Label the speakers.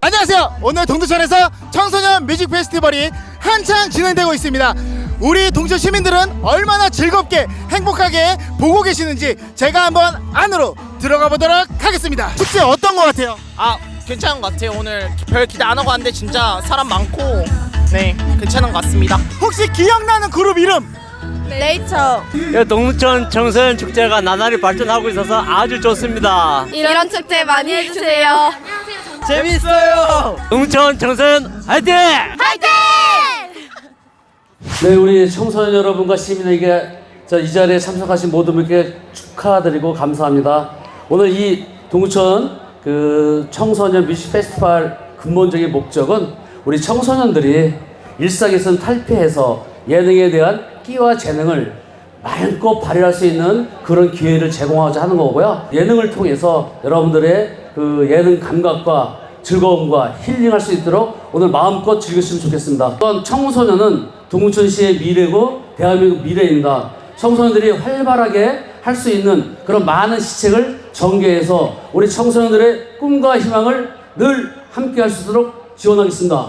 Speaker 1: 안녕하세요. 오늘 동두천에서 청소년 뮤직 페스티벌이 한창 진행되고 있습니다. 우리 동천 시민들은 얼마나 즐겁게 행복하게 보고 계시는지 제가 한번 안으로 들어가 보도록 하겠습니다. 축제 어떤 것 같아요?
Speaker 2: 아 괜찮은 것 같아요 오늘 별 기대 안 하고 왔는데 진짜 사람 많고 네 괜찮은 것 같습니다
Speaker 1: 혹시 기억나는 그룹 이름?
Speaker 3: 네이처
Speaker 4: 예, 동천 청소년 축제가 나날이 발전하고 있어서 아주 좋습니다.
Speaker 3: 이런 축제 많이 해주세요
Speaker 4: 재밌어요. 동천 청소년 화이팅!
Speaker 5: 네, 우리 청소년 여러분과 시민에게 자, 이 자리에 참석하신 모든 분께 축하드리고 감사합니다. 오늘 이 동천 그 청소년 뮤직 페스티벌 근본적인 목적은 우리 청소년들이 일상에선 탈피해서 예능에 대한 끼와 재능을 마음껏 발휘할 수 있는 그런 기회를 제공하고자 하는 거고요. 예능을 통해서 여러분들의 그 예능 감각과 즐거움과 힐링할 수 있도록 오늘 마음껏 즐겼으면 좋겠습니다. 또한 청소년은 동천시의 미래고 대한민국 미래입니다. 청소년들이 활발하게 할 수 있는 그런 많은 시책을 전개해서 우리 청소년들의 꿈과 희망을 늘 함께 할 수 있도록 지원하겠습니다.